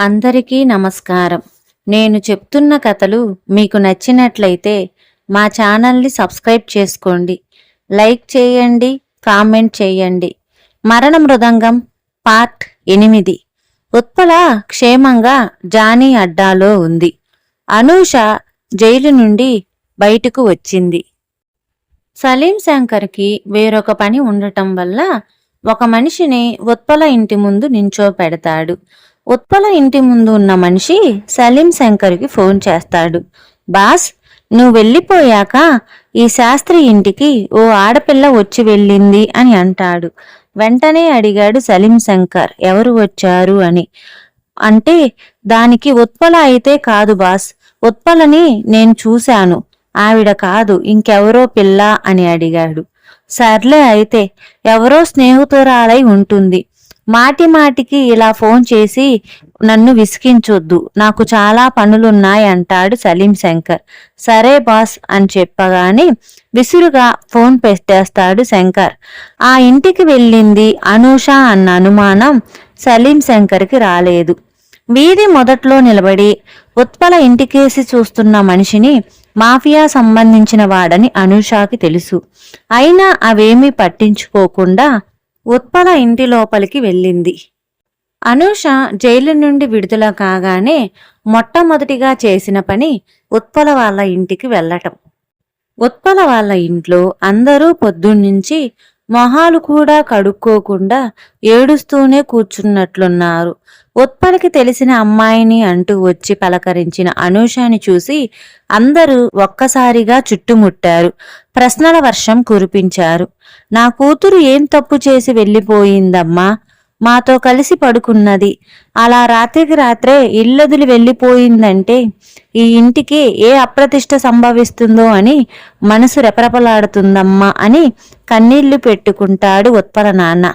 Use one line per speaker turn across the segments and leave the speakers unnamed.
అందరికీ నమస్కారం. నేను చెప్తున్న కథలు మీకు నచ్చినట్లయితే మా ఛానల్ని సబ్స్క్రైబ్ చేసుకోండి. లైక్ చేయండి కామెంట్ చేయండి. మరణ మృదంగం పార్ట్ ఎనిమిది. ఉత్పల క్షేమంగా జానీ అడ్డాలో ఉంది. అనూష జైలు నుండి బయటకు వచ్చింది. సలీం శంకర్కి వేరొక పని ఉండటం వల్ల ఒక మనిషిని ఉత్పల ఇంటి ముందు నించో పెడతాడు ఉత్పల ఇంటి ముందు ఉన్న మనిషి సలీం శంకర్కి ఫోన్ చేస్తాడు. బాస్ నువ్వు వెళ్ళిపోయాక ఈ శాస్త్రి ఇంటికి ఓ ఆడపిల్ల వచ్చి వెళ్ళింది అని అంటాడు. వెంటనే అడిగాడు సలీం శంకర్ ఎవరు వచ్చారు అని. అంటే దానికి ఉత్పల అయితే కాదు బాస్ ఉత్పలని నేను చూశాను ఆవిడ కాదు ఇంకెవరో పిల్ల అని అడిగాడు. సర్లే అయితే ఎవరో స్నేహితురాలై ఉంటుంది మాటి మాటికి ఇలా ఫోన్ చేసి నన్ను విసిగించొద్దు నాకు చాలా పనులున్నాయి అంటాడు సలీం శంకర్. సరే బాస్ అని చెప్పగానే విసురుగా ఫోన్ పెట్టేస్తాడు శంకర్. ఆ ఇంటికి వెళ్ళింది అనూష అన్న అనుమానం సలీం శంకర్కి రాలేదు. వీధి మొదట్లో నిలబడి ఉత్పల ఇంటికేసి చూస్తున్న మనిషిని మాఫియా సంబంధించిన వాడని అనూషాకి తెలుసు. అయినా అవేమీ పట్టించుకోకుండా ఉత్పల ఇంటి లోపలికి వెళ్ళింది. అనూష జైలు నుండి విడుదల కాగానే మొట్టమొదటిగా చేసిన పని ఉత్పల వాళ్ళ ఇంటికి వెళ్ళటం. ఉత్పల వాళ్ళ ఇంట్లో అందరూ పొద్దున్నుంచి మొహాలు కూడా కడుక్కోకుండా ఏడుస్తూనే కూర్చున్నట్లున్నారు. ఉత్పలకి తెలిసిన అమ్మాయిని అంటూ వచ్చి పలకరించిన అనూషాని చూసి అందరూ ఒక్కసారిగా చుట్టుముట్టారు. ప్రశ్నల వర్షం కురిపించారు. నా కూతురు ఏం తప్పు చేసి వెళ్ళిపోయిందమ్మా? మాతో కలిసి పడుకున్నది. అలా రాత్రికి రాత్రే ఇల్లదులు వెళ్ళిపోయిందంటే ఈ ఇంటికి ఏ అప్రతిష్ట సంభవిస్తుందో అని మనసు రెపరెపలాడుతుందమ్మా అని కన్నీళ్ళు పెట్టుకుంటాడు ఉత్పల నాన్న.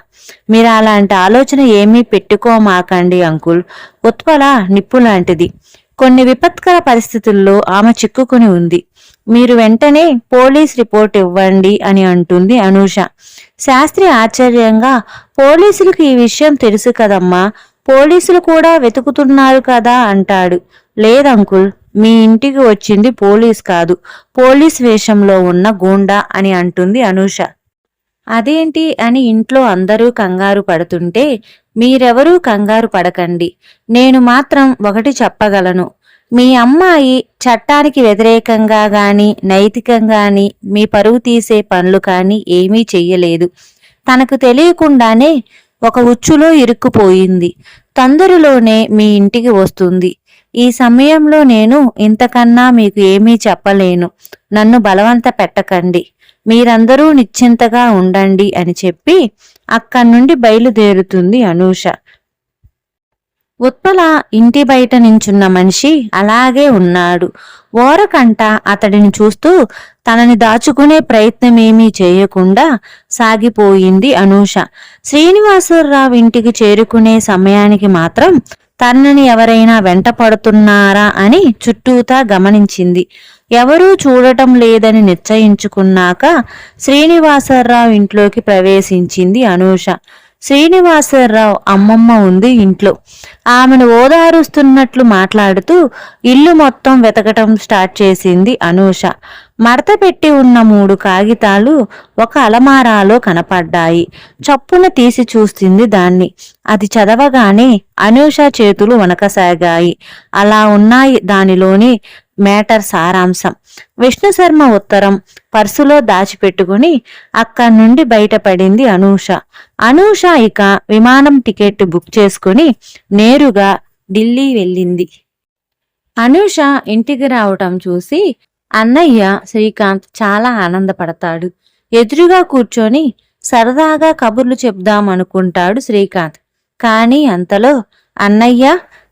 మీరు అలాంటి ఆలోచన ఏమీ పెట్టుకోమాకండి అంకుల్. ఉత్పల నిప్పు లాంటిది కొన్ని విపత్కర పరిస్థితుల్లో ఆమె చిక్కుకుని ఉంది. మీరు వెంటనే పోలీస్ రిపోర్ట్ ఇవ్వండి అని అంటుంది అనూష. శాస్త్రి ఆశ్చర్యంగా పోలీసులకు ఈ విషయం తెలుసు కదమ్మా పోలీసులు కూడా వెతుకుతున్నారు కదా అంటాడు. లేదంకుల్ మీ ఇంటికి వచ్చింది పోలీస్ కాదు పోలీస్ వేషంలో ఉన్న గూండా అని అంటుంది అనూష. అదేంటి అని ఇంట్లో అందరూ కంగారు పడుతుంటే మీరెవరూ కంగారు పడకండి నేను మాత్రం ఒకటి చెప్పగలను మీ అమ్మాయి చట్టానికి వ్యతిరేకంగా గాని నైతికంగాని మీ పరువు తీసే పనులు కానీ ఏమీ చెయ్యలేదు. తనకు తెలియకుండానే ఒక ఉచ్చులో ఇరుక్కుపోయింది. తొందరలోనే మీ ఇంటికి వస్తుంది. ఈ సమయంలో నేను ఇంతకన్నా మీకు ఏమీ చెప్పలేను. నన్ను బలవంత పెట్టకండి. మీరందరూ నిశ్చింతగా ఉండండి అని చెప్పి అక్కడి నుండి బయలుదేరుతుంది అనూష. ఉత్పల ఇంటి బయట నించున్న మనిషి అలాగే ఉన్నాడు. ఓరకంట అతడిని చూస్తూ తనని దాచుకునే ప్రయత్నమేమీ చేయకుండా సాగిపోయింది అనూష. శ్రీనివాసరావు ఇంటికి చేరుకునే సమయానికి మాత్రం తనని ఎవరైనా వెంట పడుతున్నారా అని చుట్టూతా గమనించింది. ఎవరూ చూడటం లేదని నిశ్చయించుకున్నాక శ్రీనివాసరావు ఇంట్లోకి ప్రవేశించింది అనూష. శ్రీనివాసరావు అమ్మమ్మ ఉంది ఇంట్లో. ఆమెను ఓదారుస్తున్నట్లు మాట్లాడుతూ ఇల్లు మొత్తం వెతకటం స్టార్ట్ చేసింది అనూష. మడత పెట్టి ఉన్న మూడు కాగితాలు ఒక అలమారాలో కనపడ్డాయి. చప్పున తీసి చూస్తుంది దాన్ని. అది చదవగానే అనూష చేతులు వనకసాగాయి అలా ఉన్నాయి దానిలోని మేటర్ సారాంశం. విష్ణు శర్మ ఉత్తరం పర్సులో దాచిపెట్టుకుని అక్కడి నుండి బయటపడింది అనూష. అనూష ఇక విమానం టికెట్ బుక్ చేసుకుని నేరుగా ఢిల్లీ వెళ్ళింది. అనూష ఇంటికి రావటం చూసి అన్నయ్య శ్రీకాంత్ చాలా ఆనందపడతాడు. ఎదురుగా కూర్చొని సరదాగా కబుర్లు చెప్దామనుకుంటాడు శ్రీకాంత్. కానీ అంతలో అన్నయ్య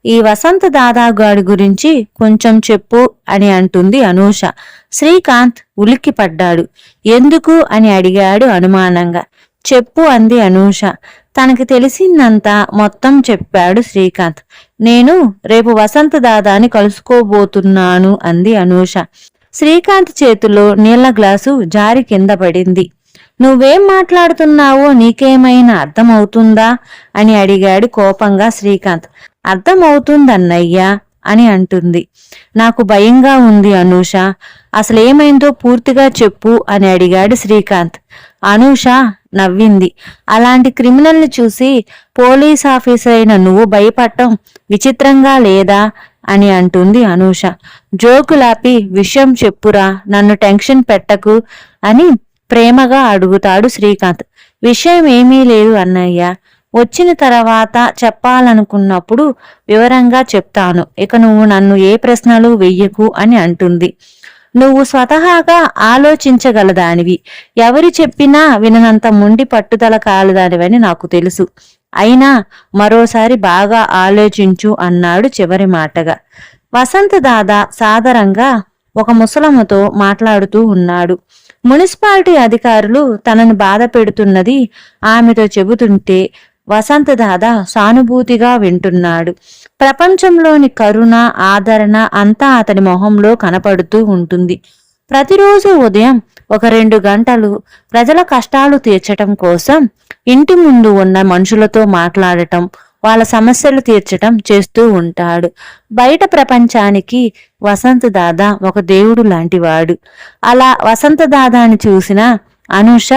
ఈ వసంత దాదాగాడి గురించి కొంచెం చెప్పు అని అంటుంది అనూష. శ్రీకాంత్ ఉలిక్కిపడ్డాడు. ఎందుకు అని అడిగాడు అనుమానంగా. చెప్పు అంది అనూష. తనకి తెలిసిందంతా మొత్తం చెప్పాడు శ్రీకాంత్. నేను రేపు వసంత దాదాని కలుసుకోబోతున్నాను అంది అనూష. శ్రీకాంత్ చేతిలో నీళ్ళ గ్లాసు జారి కింద పడింది. నువ్వేం మాట్లాడుతున్నావో నీకేమైనా అర్థమవుతుందా అని అడిగాడు కోపంగా శ్రీకాంత్. అర్థమవుతుందన్నయ్యా అని అంటుంది. నాకు భయంగా ఉంది అనూష. అసలేమైందో పూర్తిగా చెప్పు అని అడిగాడు శ్రీకాంత్. అనూష నవ్వింది. అలాంటి క్రిమినల్ని చూసి పోలీస్ ఆఫీసర్ అయిన నువ్వు భయపడటం విచిత్రంగా లేదా అని అంటుంది అనూష. జోకులాపి విషయం చెప్పురా నన్ను టెన్షన్ పెట్టకు అని ప్రేమగా అడుగుతాడు శ్రీకాంత్. విషయం ఏమీ లేదు అన్నయ్య. వచ్చిన తర్వాత చెప్పాలనుకున్నప్పుడు వివరంగా చెప్తాను. ఇక నువ్వు నన్ను ఏ ప్రశ్నలు వెయ్యకు అని అంటుంది. నువ్వు స్వతహాగా ఆలోచించగలదానివి. ఎవరి చెప్పినా విననంత ముండి పట్టుదల కాలదానివని నాకు తెలుసు. అయినా మరోసారి బాగా ఆలోచించు అన్నాడు చివరి మాటగా. వసంత దాదా సాదరంగా ఒక ముసలమ్మతో మాట్లాడుతూ ఉన్నాడు. మున్సిపాలిటీ అధికారులు తనను బాధ పెడుతున్నది ఆమెతో చెబుతుంటే వసంత దాదా సానుభూతిగా వింటున్నాడు. ప్రపంచంలోని కరుణ ఆదరణ అంతా అతని మొహంలో కనపడుతూ ఉంటుంది. ప్రతిరోజు ఉదయం ఒక రెండు గంటలు ప్రజల కష్టాలు తీర్చటం కోసం ఇంటి ముందు ఉన్న మనుషులతో మాట్లాడటం వాళ్ళ సమస్యలు తీర్చటం చేస్తూ ఉంటాడు. బయట ప్రపంచానికి వసంత దాదా ఒక దేవుడు లాంటివాడు. అలా వసంత దాదాని చూసిన అనుష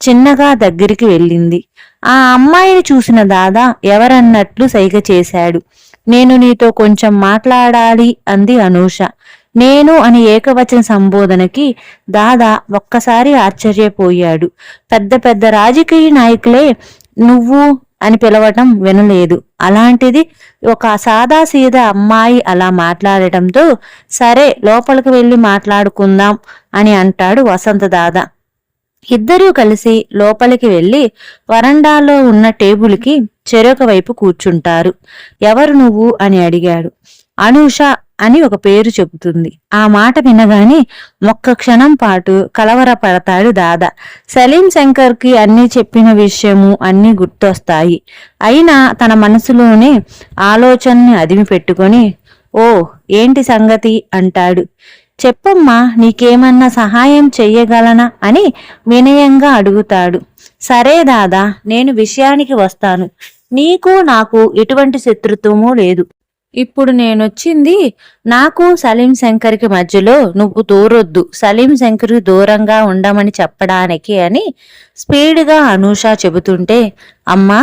చిన్నగా దగ్గరికి వెళ్ళింది. ఆ అమ్మాయిని చూసిన దాదా ఎవరన్నట్లు సైగ చేశాడు. నేను నీతో కొంచెం మాట్లాడాలి అంది అనూష. నేను అని ఏకవచన సంబోధనకి దాదా ఒక్కసారి ఆశ్చర్యపోయాడు. పెద్ద పెద్ద రాజకీయ నాయకులే నువ్వు అని పిలవటం వినలేదు. అలాంటిది ఒక సాదా సీదా అమ్మాయి అలా మాట్లాడటంతో సరే లోపలికి వెళ్ళి మాట్లాడుకుందాం అని అంటాడు వసంత దాదా. ఇద్దరూ కలిసి లోపలికి వెళ్ళి వరండాలో ఉన్న టేబుల్కి చెరొక వైపు కూర్చుంటారు. ఎవరు నువ్వు? అని అడిగాడు. అనూష అని ఒక పేరు చెబుతుంది. ఆ మాట వినగానే ఒక్క క్షణం పాటు కలవరపడతాడు దాదా. సలీం శంకర్కి అన్నీ చెప్పిన విషయము అన్నీ గుర్తొస్తాయి. అయినా తన మనసులోనే ఆలోచనని అదిమి పెట్టుకొని ఓ ఏంటి సంగతి? అంటాడు. చెప్పమ్మా నీకేమన్నా సహాయం చెయ్యగలనా అని వినయంగా అడుగుతాడు. సరే దాదా నేను విషయానికి వస్తాను. నీకు నాకు ఎటువంటి శత్రుత్వము లేదు. ఇప్పుడు నేనొచ్చింది నాకు సలీం శంకర్కి మధ్యలో నువ్వు దూరొద్దు. సలీం శంకర్కి దూరంగా ఉండమని చెప్పడానికి అని స్పీడ్గా అనూష చెబుతుంటే అమ్మా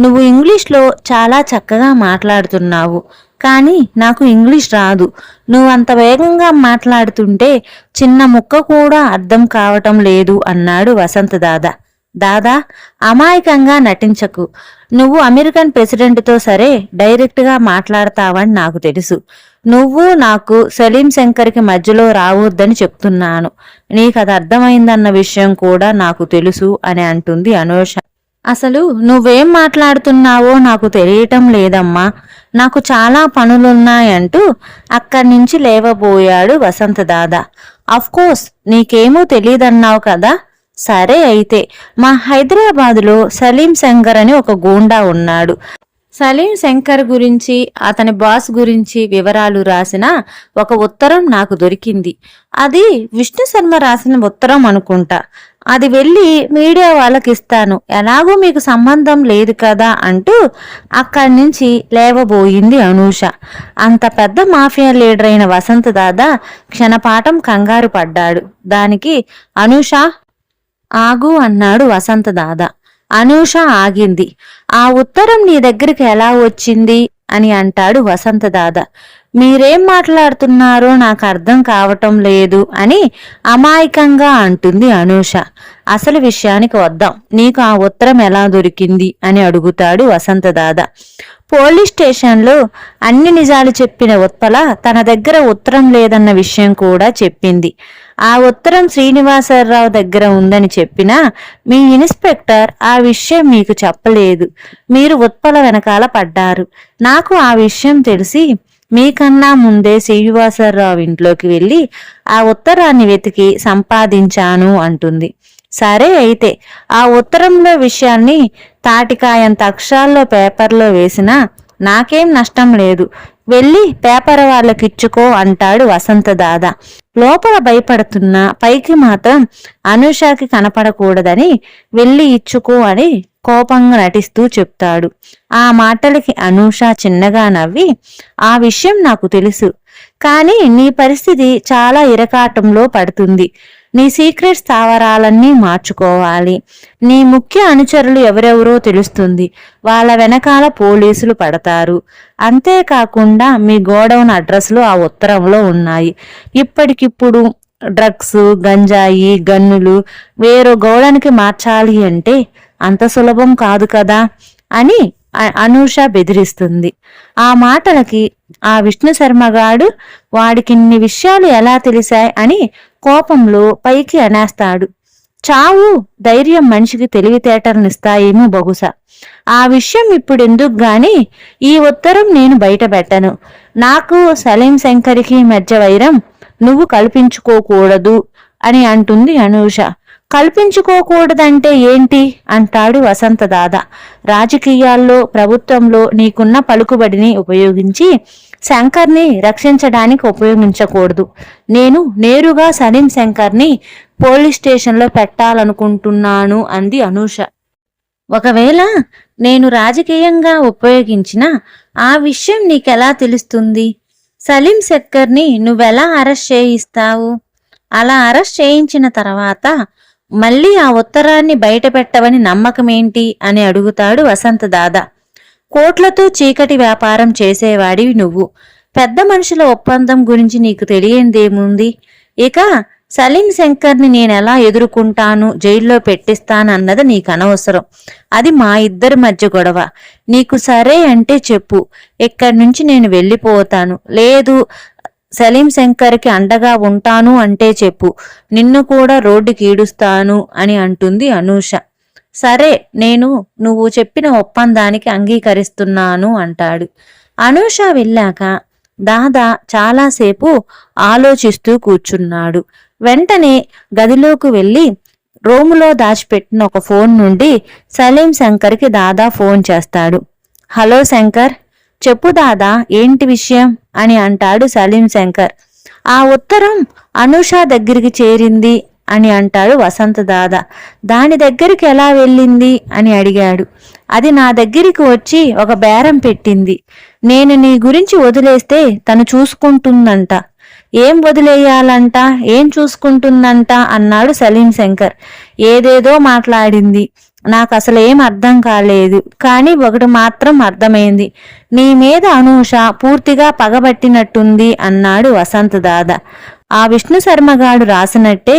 నువ్వు ఇంగ్లీష్లో చాలా చక్కగా మాట్లాడుతున్నావు. కానీ నాకు ఇంగ్లీష్ రాదు. నువ్వు అంత వేగంగా మాట్లాడుతుంటే చిన్న ముక్క కూడా అర్థం కావటం లేదు అన్నాడు వసంత దాదా. దాదా అమాయకంగా నటించకు. నువ్వు అమెరికన్ ప్రెసిడెంట్తో సరే డైరెక్ట్గా మాట్లాడతావని నాకు తెలుసు. నువ్వు నాకు సలీం శంకర్కి మధ్యలో రావద్దని చెప్తున్నాను. నీకు అది అర్థమైందన్న విషయం కూడా నాకు తెలుసు అని అంటుంది అనూష. అసలు నువ్వేం మాట్లాడుతున్నావో నాకు తెలియటం లేదమ్మా. నాకు చాలా పనులున్నాయంటూ అక్కడి నుంచి లేవబోయాడు వసంత దాదా కోర్స్ నీకేమో తెలియదన్నావు కదా? సరే అయితే మా హైదరాబాదులో సలీం శంకర్ అని ఒక గూండా ఉన్నాడు. సలీం శంకర్ గురించి అతని బాస్ గురించి వివరాలు రాసిన ఒక ఉత్తరం నాకు దొరికింది. అది విష్ణు శర్మ రాసిన ఉత్తరం అనుకుంటా. అది వెళ్ళి మీడియా వాళ్ళకి ఇస్తాను ఎలాగూ మీకు సంబంధం లేదు కదా అంటూ అక్కడి నుంచి లేవబోయింది అనూష. అంత పెద్ద మాఫియా లీడర్ అయిన వసంత దాదా క్షణపాఠం కంగారు పడ్డాడు. దానికి అనూష ఆగు అన్నాడు వసంత దాదా. అనూష ఆగింది. ఆ ఉత్తరం నీ దగ్గరికి ఎలా వచ్చింది? అని అంటాడు వసంత దాదా మీరేం మాట్లాడుతున్నారో? నాకు అర్థం కావటం లేదు అని అమాయకంగా అంటుంది అనూష. అసలు విషయానికి వద్దాం. నీకు ఆ ఉత్తరం ఎలా దొరికింది? అని అడుగుతాడు వసంత దాదా పోలీస్ స్టేషన్లో అన్ని నిజాలు చెప్పిన ఉత్పల తన దగ్గర ఉత్తరం లేదన్న విషయం కూడా చెప్పింది. ఆ ఉత్తరం శ్రీనివాసరావు దగ్గర ఉందని చెప్పినా మీ ఇన్స్పెక్టర్ ఆ విషయం మీకు చెప్పలేదు. మీరు ఉత్పల వెనకాల పడ్డారు. నాకు ఆ విషయం తెలిసి మీకన్నా ముందే శ్రీనివాసరావు ఇంట్లోకి వెళ్ళి ఆ ఉత్తరాన్ని వెతికి సంపాదించాను అంటుంది. సరే అయితే ఆ ఉత్తరంలో విషయాన్ని తాటికాయంత అక్షరాల్లో పేపర్లో వేసినా నాకేం నష్టం లేదు. వెళ్ళి పేపర్ వాళ్ళకిచ్చుకో అంటాడు వసంత దాదా లోపల భయపడుతున్నా పైకి మాత్రం అనుషాకి కనపడకూడదని వెళ్ళి ఇచ్చుకో అని కోపంగా నటిస్తూ చెప్తాడు. ఆ మాటలకి అనూష చిన్నగా నవ్వి ఆ విషయం నాకు తెలుసు. కానీ నీ పరిస్థితి చాలా ఇరకాటంలో పడుతుంది. నీ సీక్రెట్ స్థావరాలన్నీ మార్చుకోవాలి. నీ ముఖ్య అనుచరులు ఎవరెవరో తెలుస్తుంది. వాళ్ళ వెనకాల పోలీసులు పడతారు. అంతేకాకుండా మీ గోడౌన్ అడ్రస్లు ఆ ఉత్తరంలో ఉన్నాయి. ఇప్పటికిప్పుడు డ్రగ్స్ గంజాయి గన్నులు వేరే గోడానికి మార్చాలి అంటే అంత సులభం కాదు కదా అని అ- అనూష బెదిరిస్తుంది. ఆ మాటలకి ఆ విష్ణు శర్మగాడు వాడికిన్ని విషయాలు ఎలా తెలిసాయి అని కోపంలో పైకి అనేస్తాడు చావు ధైర్యం మనిషికి తెలివితేటలనిస్తాయేమో బహుశా. ఆ విషయం ఇప్పుడు ఎందుకు గాని ఈ ఉత్తరం నేను బయట పెట్టను. నాకు సలీం శంకర్కి మధ్య వైరం నువ్వు కల్పించుకోకూడదు అని అంటుంది అనూష. కల్పించుకోకూడదంటే ఏంటి? అంటాడు వసంత దాద. రాజకీయాల్లో ప్రభుత్వంలో నీకున్న పలుకుబడిని ఉపయోగించి శంకర్ని రక్షించడానికి ఉపయోగించకూడదు. నేను నేరుగా సలీం శంకర్ని పోలీస్ స్టేషన్లో పెట్టాలనుకుంటున్నాను అంది అనూష. ఒకవేళ నేను రాజకీయంగా ఉపయోగించిన ఆ విషయం నీకెలా తెలుస్తుంది? సలీం శక్కర్ని నువ్వెలా అరెస్ట్ చేయిస్తావు? అలా అరెస్ట్ చేయించిన తర్వాత మళ్ళీ ఆ ఉత్తరాన్ని బయట పెట్టవని నమ్మకమేంటి అని అడుగుతాడు వసంత దాదా. కోట్లతో చీకటి వ్యాపారం చేసేవాడివి నువ్వు. పెద్ద మనుషుల ఒప్పందం గురించి నీకు తెలియందేముంది? ఇక సలీం శంకర్ని నేనెలా ఎదుర్కొంటాను? జైల్లో పెట్టిస్తానన్నది నీకు అనవసరం అది మా ఇద్దరి మధ్య గొడవ. నీకు సరే అంటే చెప్పు. ఇక్కడి నుంచి నేను వెళ్ళిపోతాను. లేదు సలీం శంకర్కి అండగా ఉంటాను అంటే చెప్పు. నిన్ను కూడా రోడ్డుకి ఈడుస్తాను అని అంటుంది అనూష. సరే నేను నువ్వు చెప్పిన ఒప్పందానికి అంగీకరిస్తున్నాను అంటాడు. అనూష వెళ్ళాక దాదా చాలాసేపు ఆలోచిస్తూ కూర్చున్నాడు. వెంటనే గదిలోకి వెళ్ళి రూములో దాచిపెట్టిన ఒక ఫోన్ నుండి సలీం శంకర్కి దాదా ఫోన్ చేస్తాడు. హలో శంకర్. చెప్పు దాదా ఏంటి విషయం? అని అంటాడు సలీం శంకర్. ఆ ఉత్తరం అనూష దగ్గరికి చేరింది అని అంటాడు వసంత దాదా. దాని దగ్గరికి ఎలా వెళ్ళింది? అని అడిగాడు. అది నా దగ్గరికి వచ్చి ఒక బేరం పెట్టింది. నేను నీ గురించి వదిలేస్తే తను చూసుకుంటుందంట. ఏం వదిలేయాలంట? ఏం చూసుకుంటుందంట? అన్నాడు సలీం శంకర్. ఏదేదో మాట్లాడింది. నాకు అసలు ఏం అర్థం కాలేదు. కానీ ఒకటి మాత్రం అర్థమైంది. నీ మీద అనూష పూర్తిగా పగబట్టినట్టుంది అన్నాడు వసంత దాదా. ఆ విష్ణు శర్మగాడు రాసినట్టే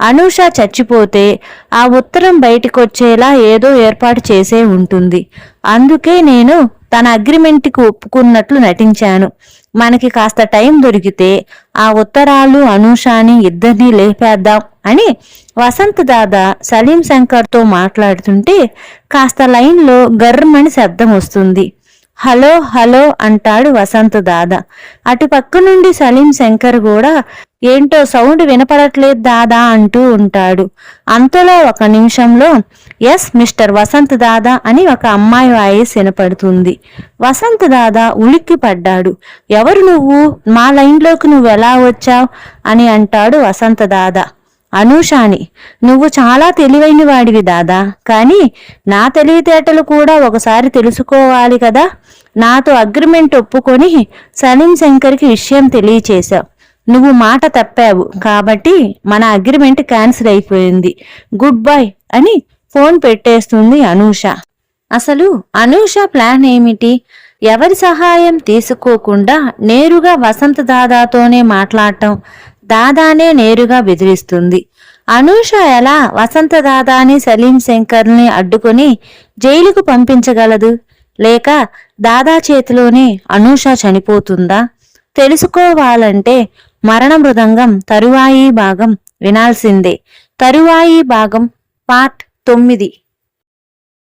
అనూష చచ్చిపోతే ఆ ఉత్తరం బయటికొచ్చేలా ఏదో ఏర్పాటు చేసే ఉంటుంది. అందుకే నేను తన అగ్రిమెంట్కి ఒప్పుకున్నట్లు నటించాను. మనకి కాస్త టైం దొరికితే ఆ ఉత్తరాలు అనూషాని ఇద్దరినీ లేపేద్దాం అని వసంత్ దాదా సలీం శంకర్తో మాట్లాడుతుంటే కాస్త లైన్లో గర్రమని శబ్దం వస్తుంది. హలో హలో అంటాడు వసంత్ దాదా. అటు పక్క నుండి సలీం శంకర్ కూడా ఏంటో సౌండ్ వినపడట్లేదు దాదా అంటూ ఉంటాడు. అంతలో ఒక నిమిషంలో ఎస్ మిస్టర్ వసంత్ దాదా అని ఒక అమ్మాయి వాయిస్ వినపడుతుంది. వసంత్ దాదా ఉలిక్కి పడ్డాడు. ఎవరు నువ్వు? మా లైన్లోకి నువ్వు ఎలా వచ్చావు? అని అంటాడు వసంత దాదా. అనూషాని నువ్వు చాలా తెలివైన వాడివి దాదా. కానీ నా తెలివితేటలు కూడా ఒకసారి తెలుసుకోవాలి కదా? నాతో అగ్రిమెంట్ ఒప్పుకొని సలీం శంకర్కి విషయం తెలియచేశావు. నువ్వు మాట తప్పావు కాబట్టి మన అగ్రిమెంట్ క్యాన్సిల్ అయిపోయింది. గుడ్ బై అని ఫోన్ పెట్టేస్తుంది అనూష. అసలు అనూష ప్లాన్ ఏమిటి? ఎవరి సహాయం తీసుకోకుండా నేరుగా వసంత దాదాతోనే మాట్లాడటం దాదానే నేరుగా బెదిరిస్తుంది. అనూష ఎలా వసంత దాదాని సలీం శంకర్ని అడ్డుకుని జైలుకు పంపించగలదు? లేక దాదా చేతిలోనే అనూష చనిపోతుందా? తెలుసుకోవాలంటే మరణ మృదంగం తరువాయి భాగం వినాల్సిందే. తరువాయి భాగం పార్ట్ తొమ్మిది.